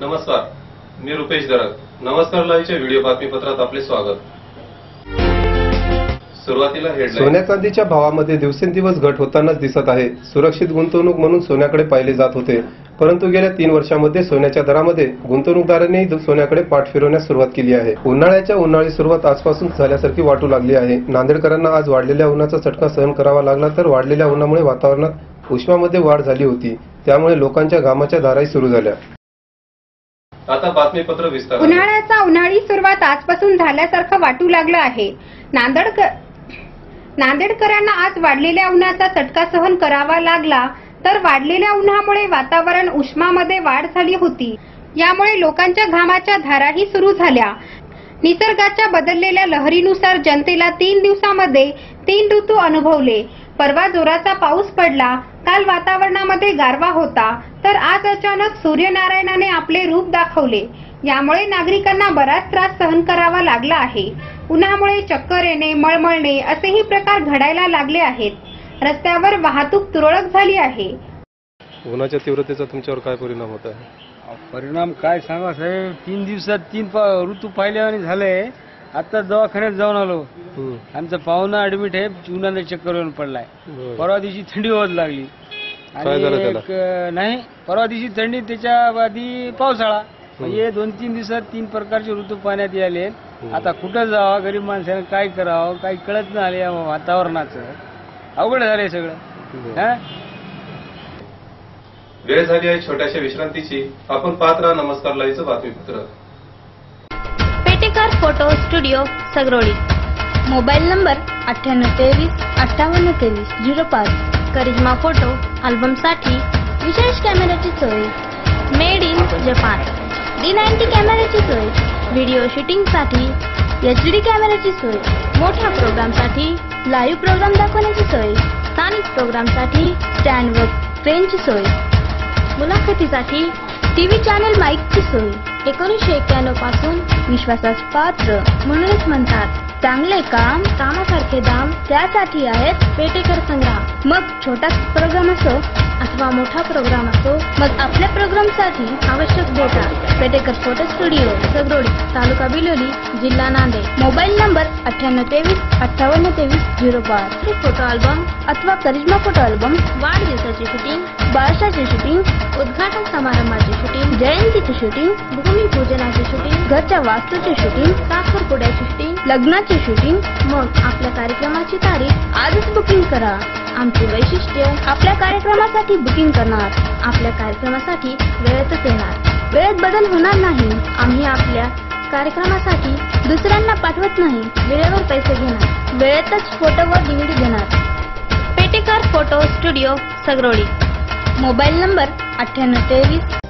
नमस्कार मी रुपेश दरग नमस्कार लाईव्हच्या व्हिडिओ बातमीपत्रात आपले स्वागत. सुरुवातीला सोन्या चांदीच्या भावामध्ये दिवसेंदिवस घट होतानाच दिसत आहे. सुरक्षित गुंतवणूक म्हणून सोन्याकडे पाहिले जात होते. परंतु गेल्या तीन वर्षांमध्ये सोन्याच्या दरामध्ये गुंतवणूकदारांनी सोन्याकडे पाठ फिरवण्यास सुरुवात केली आहे. उन्हाळ्याच्या उन्हाळी सुरुवात आजपासून झाल्यासारखी वाटू लागली आहे. नांदेडकरांना आज वाढलेल्या उन्हाचा चटका सहन करावा लागला तर वाढलेल्या उन्हामुळे वातावरणात उष्मामध्ये वाढ झाली होती. त्यामुळे लोकांच्या घामाच्या धाराही सुरू झाल्या. आता बातमीपत्र विस्तार उन्हाळ्याचा उन्हाळी सुरुवात आजपासून झाल्यासारखं वाटू लागलं आहे. नांदेडकर नांदेडकरांना आज वाढलेल्या उन्हाचा चटका सहन करावा लागला तर वाढलेल्या उन्हामुळे वातावरण उष्मामध्ये वाढ झाली होती. यामुळे लोकांच्या घामाच्या धाराही सुरू झाल्या. निसर्गाच्या बदललेल्या लहरीनुसार जनतेला तीन दिवसामध्ये तीन ऋतू अनुभवले. परवा जोराचा पाऊस पडला काल वातावरणामध्ये गारवा होता तर आज अचानक सूर्यनारायणाने आपले रूप दाखवले. यामुळे नागरिकांना बराच त्रास सहन करावा लागला आहे. उन्हामुळे चक्कर येणे मळमळणे असेही प्रकार घडायला लागले आहेत. रस्त्यावर वाहतूक तुरळक झाली आहे. उन्हाच्या तीव्रतेचा तुमच्यावर काय परिणाम होत आहे? परिणाम काय सांगा साहेब? तीन दिवसात तीन ऋतू पाहिल्यावानी झाले. आता दवाखान्यात जाऊन आलो. आमचा पाहुणा ऍडमिट आहे उन्हाने चक्कर येऊन पडलाय. परवा दिवशी थंडी होत लागली. काय झालं त्याला? एक, अं, नाही परवा दिवशी थंडी त्याच्या आधी पावसाळा. म्हणजे दोन तीन दिवसात तीन प्रकारचे ऋतू पाण्यात आले आता कुठं जावं? गरीब माणसाने काय करावं? काही कळत नाही आले या वातावरणाचं. अवघड झालंय सगळं. हा? वेळ झाली आहे छोट्याशा विश्रांतीची. आपण पाहत राहा नमस्कार लाईव्हचं बातमीपत्र. Punekar photo studio Sagaroli. Mobile number अठ्ठ्याण्णव तेवीस अठ्ठावन्न तेवीस झिरो पाच. करिश्मा फोटो अल्बमसाठी विशेष कॅमेऱ्याची सोय. Made in Japan. D ninety कॅमेऱ्याची सोय. व्हिडिओ शूटिंगसाठी एच डी कॅमेऱ्याची सोय. मोठ्या प्रोग्रामसाठी लाईव्ह प्रोग्राम दाखवण्याची सोय. स्थानिक प्रोग्रामसाठी स्टँडवर ट्रेनची सोय. मुलाखतीसाठी टी व्ही चॅनल माईकची सोय. एकोणीसशे एक्क्याण्णवपासून विश्वासास पात्र म्हणूनच म्हणतात. चांगले काम कामासारखे दाम त्यासाठी आहेत पेटेकर संग्राम मग छोटा प्रोग्राम असो अथवा मोठा प्रोग्राम असो मग आपल्या प्रोग्रामसाठी आवश्यक data Petekar photo studio Sagarodi taluka Biloli जिल्हा नांदेड. मोबाईल नंबर अठ्ठ्याण्णव तेवीस अठ्ठावन्न तेवीस झिरो पाच फोटो अल्बम अथवा करिश्मा फोटो अल्बम वाढदिवसाची शूटिंग बाळशाची शूटिंग उद्घाटन समारंभाची शूटिंग जयंतीची शूटिंग भूमिपूजनाची शूटिंग घरच्या वास्तूची शूटिंग साखरपुड्याची शूटिंग लग्नाची शूटिंग मग आपल्या कार्यक्रमाची तारीख आजच बुकिंग करा. आमचे वैशिष्ट्य आपल्या कार्यक्रमासाठी बुकिंग करणार. आपल्या कार्यक्रमासाठी वेळेतच येणार. वेळेत बदल होणार नाही. आम्ही आपल्या कार्यक्रमासाठी दुसऱ्यांना पाठवत नाही. वेळेवर पैसे घेणार. वेळेतच फोटो व डीव्हीडी देणार Petekar photo studio Sagarodi mobile number अठ्ठ्याण्णव तेवीस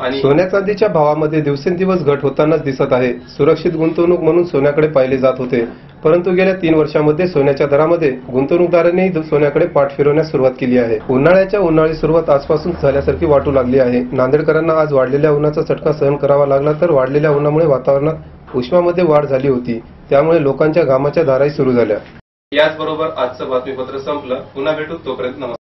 सोन्या चांदीच्या भावामध्ये दिवसेंदिवस घट होतानाच दिसत आहे. सुरक्षित गुंतवणूक म्हणून सोन्याकडे पाहिले जात होते. परंतु गेल्या तीन वर्षांमध्ये सोन्याच्या दरामध्ये गुंतवणूकदारांनी सोन्याकडे पाठ फिरवण्यास सुरुवात केली आहे. उन्हाळ्याच्या उन्हाळी सुरुवात आजपासून झाल्यासारखी वाटू लागली आहे. नांदेडकरांना आज वाढलेल्या उन्हाचा चटका सहन करावा लागला तर वाढलेल्या उन्हामुळे वातावरणात उष्मामध्ये वाढ झाली होती. त्यामुळे लोकांच्या घामाच्या धाराही सुरू झाल्या. याचबरोबर आजचं बातमीपत्र संपलं. पुन्हा भेटू तोपर्यंत नमस्कार.